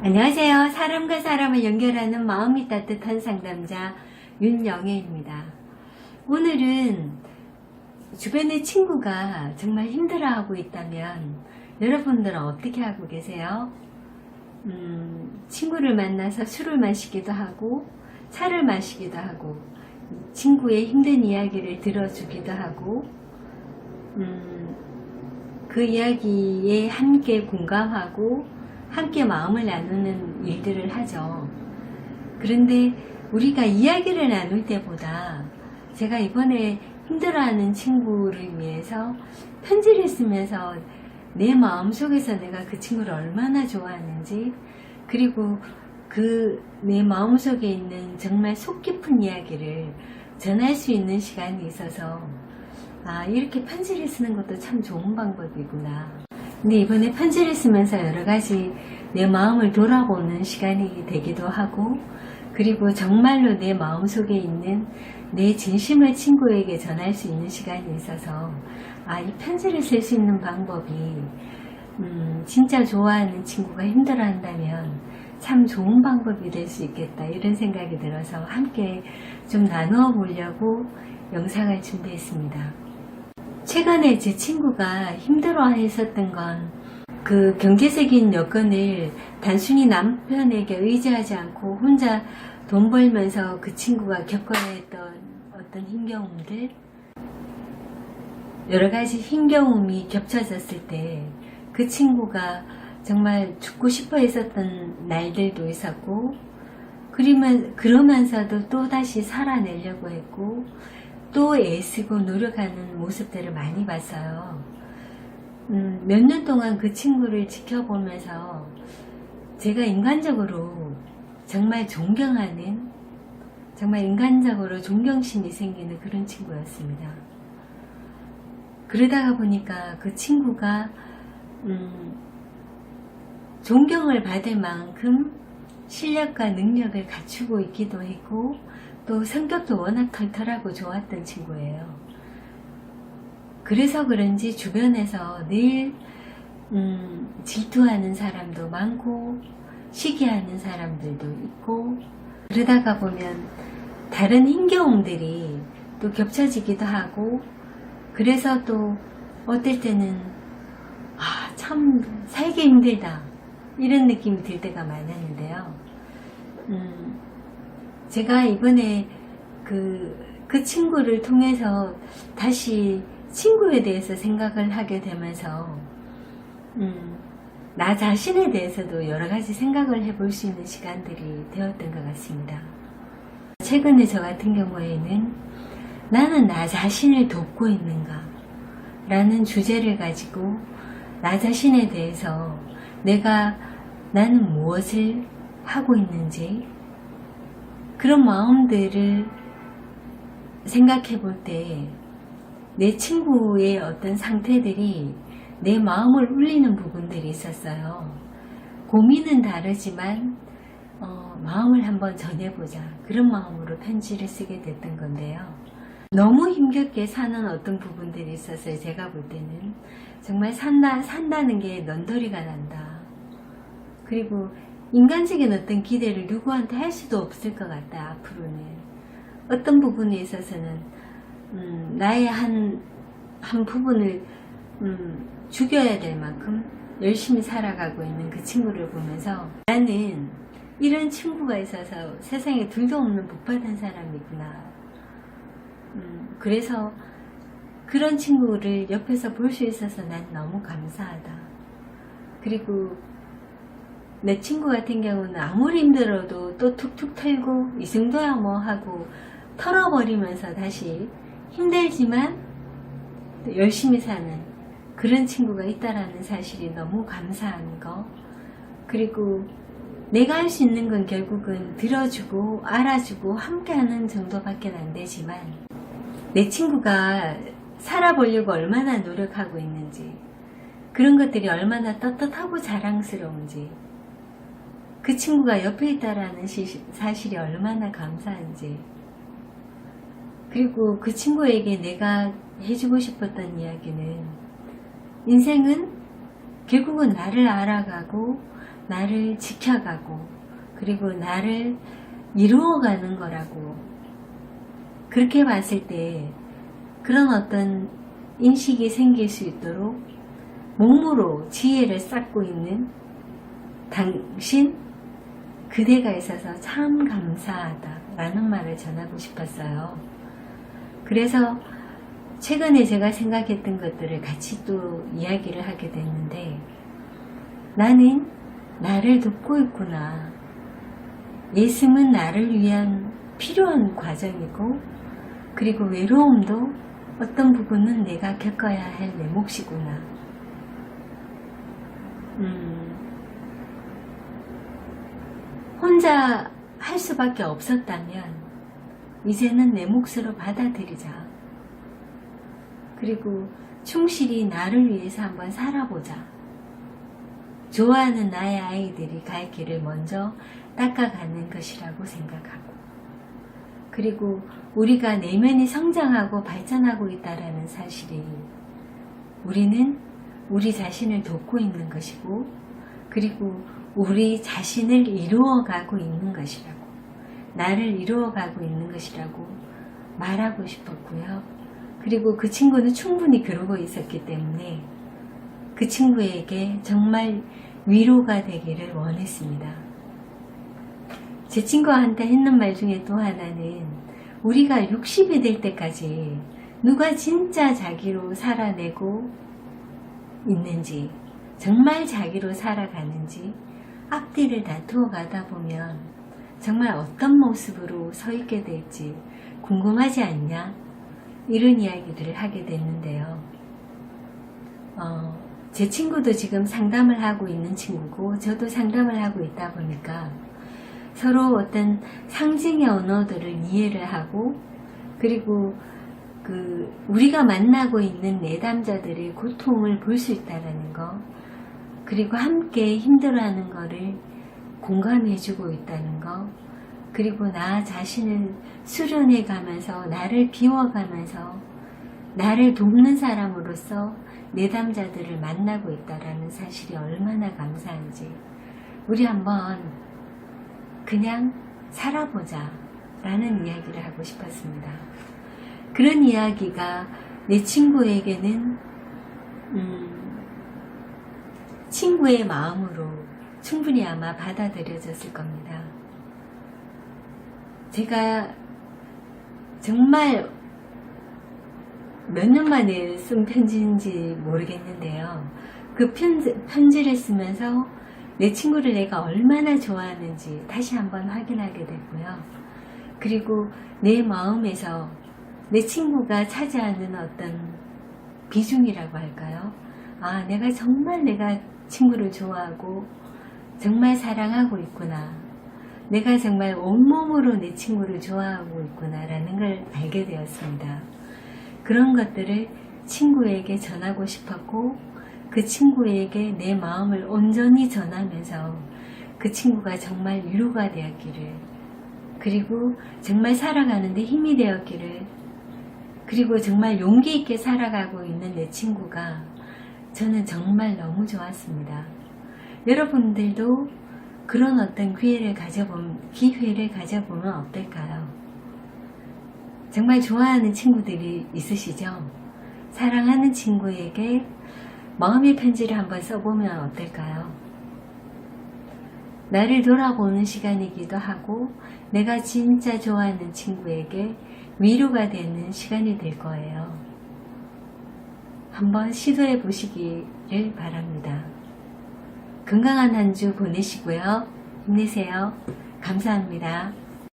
안녕하세요. 사람과 사람을 연결하는 마음이 따뜻한 상담자 윤영애입니다. 오늘은 주변의 친구가 정말 힘들어하고 있다면 여러분들은 어떻게 하고 계세요? 음, 친구를 만나서 술을 마시기도 하고 차를 마시기도 하고 친구의 힘든 이야기를 들어주기도 하고 음, 그 이야기에 함께 공감하고 함께 마음을 나누는 일들을 하죠. 그런데 우리가 이야기를 나눌 때보다 제가 이번에 힘들어하는 친구를 위해서 편지를 쓰면서 내 마음속에서 내가 그 친구를 얼마나 좋아하는지 그리고 그 내 마음속에 있는 정말 속 깊은 이야기를 전할 수 있는 시간이 있어서 아 이렇게 편지를 쓰는 것도 참 좋은 방법이구나 근데 이번에 편지를 쓰면서 여러 가지 내 마음을 돌아보는 시간이 되기도 하고 그리고 정말로 내 마음속에 있는 내 진심을 친구에게 전할 수 있는 시간이 있어서 아, 이 편지를 쓸 수 있는 방법이 음, 진짜 좋아하는 친구가 힘들어한다면 참 좋은 방법이 될 수 있겠다 이런 생각이 들어서 함께 좀 나누어 보려고 영상을 준비했습니다. 최근에 제 친구가 힘들어 했었던 건 그 경제적인 여건을 단순히 남편에게 의지하지 않고 혼자 돈 벌면서 그 친구가 겪어야 했던 어떤 힘겨움들? 여러 가지 힘겨움이 겹쳐졌을 때 그 친구가 정말 죽고 싶어 했었던 날들도 있었고 그러면, 그러면서도 또 다시 살아내려고 했고 또 애쓰고 노력하는 모습들을 많이 봤어요. 음, 몇 년 동안 그 친구를 지켜보면서 제가 인간적으로 정말 존경하는 정말 인간적으로 존경심이 생기는 그런 친구였습니다. 그러다가 보니까 그 친구가 음, 존경을 받을 만큼 실력과 능력을 갖추고 있기도 했고 또 성격도 워낙 털털하고 좋았던 친구예요. 그래서 그런지 주변에서 늘 음, 질투하는 사람도 많고 시기하는 사람들도 있고 그러다가 보면 다른 힘겨움들이 또 겹쳐지기도 하고 그래서 또 어떨 때는 아, 참 살기 힘들다 이런 느낌이 들 때가 많았는데요. 음, 제가 이번에 그, 그 친구를 통해서 다시 친구에 대해서 생각을 하게 되면서, 음, 나 자신에 대해서도 여러 가지 생각을 해볼 수 있는 시간들이 되었던 것 같습니다. 최근에 저 같은 경우에는 나는 나 자신을 돕고 있는가? 라는 주제를 가지고 나 자신에 대해서 내가 나는 무엇을 하고 있는지 그런 마음들을 생각해 볼 때 내 친구의 어떤 상태들이 내 마음을 울리는 부분들이 있었어요. 고민은 다르지만 어, 마음을 한번 전해보자 그런 마음으로 편지를 쓰게 됐던 건데요. 너무 힘겹게 사는 어떤 부분들이 있었어요. 제가 볼 때는 정말 산다, 산다는 게 넌더리가 난다. 그리고 인간적인 어떤 기대를 누구한테 할 수도 없을 것 같다, 앞으로는. 어떤 부분에 있어서는, 음, 나의 한, 한 부분을, 음, 죽여야 될 만큼 열심히 살아가고 있는 그 친구를 보면서 나는 이런 친구가 있어서 세상에 둘도 없는 복받은 사람이구나. 음, 그래서 그런 친구를 옆에서 볼 수 있어서 난 너무 감사하다. 그리고 내 친구 같은 경우는 아무리 힘들어도 또 툭툭 털고 이 정도야 뭐 하고 털어버리면서 다시 힘들지만 또 열심히 사는 그런 친구가 있다라는 사실이 너무 감사한 거. 그리고 내가 할 수 있는 건 결국은 들어주고 알아주고 함께하는 정도밖에 안 되지만 내 친구가 살아보려고 얼마나 노력하고 있는지 그런 것들이 얼마나 떳떳하고 자랑스러운지 그 친구가 옆에 있다라는 시- 사실이 얼마나 감사한지. 그리고 그 친구에게 내가 해주고 싶었던 이야기는 인생은 결국은 나를 알아가고 나를 지켜가고 그리고 나를 이루어가는 거라고 그렇게 봤을 때 그런 어떤 인식이 생길 수 있도록 몸으로 지혜를 쌓고 있는 당신 그대가 있어서 참 감사하다라는 말을 전하고 싶었어요. 그래서 최근에 제가 생각했던 것들을 같이 또 이야기를 하게 됐는데 나는 나를 돕고 있구나. 예수는 나를 위한 필요한 과정이고 그리고 외로움도 어떤 부분은 내가 겪어야 할 내 몫이구나. 음, 혼자 할 수밖에 없었다면 이제는 내 몫으로 받아들이자. 그리고 충실히 나를 위해서 한번 살아보자. 좋아하는 나의 아이들이 갈 길을 먼저 닦아가는 것이라고 생각하고, 그리고 우리가 내면이 성장하고 발전하고 있다라는 사실이 우리는 우리 자신을 돕고 있는 것이고, 그리고 우리 자신을 이루어가고 있는 것이라고, 나를 이루어가고 있는 것이라고 말하고 싶었고요. 그리고 그 친구는 충분히 그러고 있었기 때문에 그 친구에게 정말 위로가 되기를 원했습니다. 제 친구한테 했는 말 중에 또 하나는 우리가 60이 될 때까지 누가 진짜 자기로 살아내고 있는지 정말 자기로 살아가는지 앞뒤를 다투어 가다 보면 정말 어떤 모습으로 서 있게 될지 궁금하지 않냐? 이런 이야기들을 하게 됐는데요. 어, 제 친구도 지금 상담을 하고 있는 친구고 저도 상담을 하고 있다 보니까 서로 어떤 상징의 언어들을 이해를 하고 그리고 그 우리가 만나고 있는 내담자들의 고통을 볼 수 있다라는 거 그리고 함께 힘들어하는 거를 공감해주고 있다는 거 그리고 나 자신을 수련해 가면서 나를 비워가면서 나를 돕는 사람으로서 내담자들을 만나고 있다라는 사실이 얼마나 감사한지 우리 한번 그냥 살아보자 라는 이야기를 하고 싶었습니다. 그런 이야기가 내 친구에게는 음, 친구의 마음으로 충분히 아마 받아들여졌을 겁니다. 제가 정말 몇 년 만에 쓴 편지인지 모르겠는데요. 그 편지, 편지를 쓰면서 내 친구를 내가 얼마나 좋아하는지 다시 한번 확인하게 됐고요. 그리고 내 마음에서 내 친구가 차지하는 어떤 비중이라고 할까요? 아, 내가 정말 내가 친구를 좋아하고 정말 사랑하고 있구나. 내가 정말 온몸으로 내 친구를 좋아하고 있구나라는 걸 알게 되었습니다. 그런 것들을 친구에게 전하고 싶었고, 그 친구에게 내 마음을 온전히 전하면서 그 친구가 정말 위로가 되었기를, 그리고 정말 살아가는데 힘이 되었기를, 그리고 정말 용기 있게 살아가고 있는 내 친구가 저는 정말 너무 좋았습니다. 여러분들도 그런 어떤 기회를 가져보면, 기회를 가져보면 어떨까요? 정말 좋아하는 친구들이 있으시죠? 사랑하는 친구에게 마음의 편지를 한번 써보면 어떨까요? 나를 돌아보는 시간이기도 하고, 내가 진짜 좋아하는 친구에게 위로가 되는 시간이 될 거예요. 한번 시도해 보시기를 바랍니다. 건강한 한 주 보내시고요. 힘내세요. 감사합니다.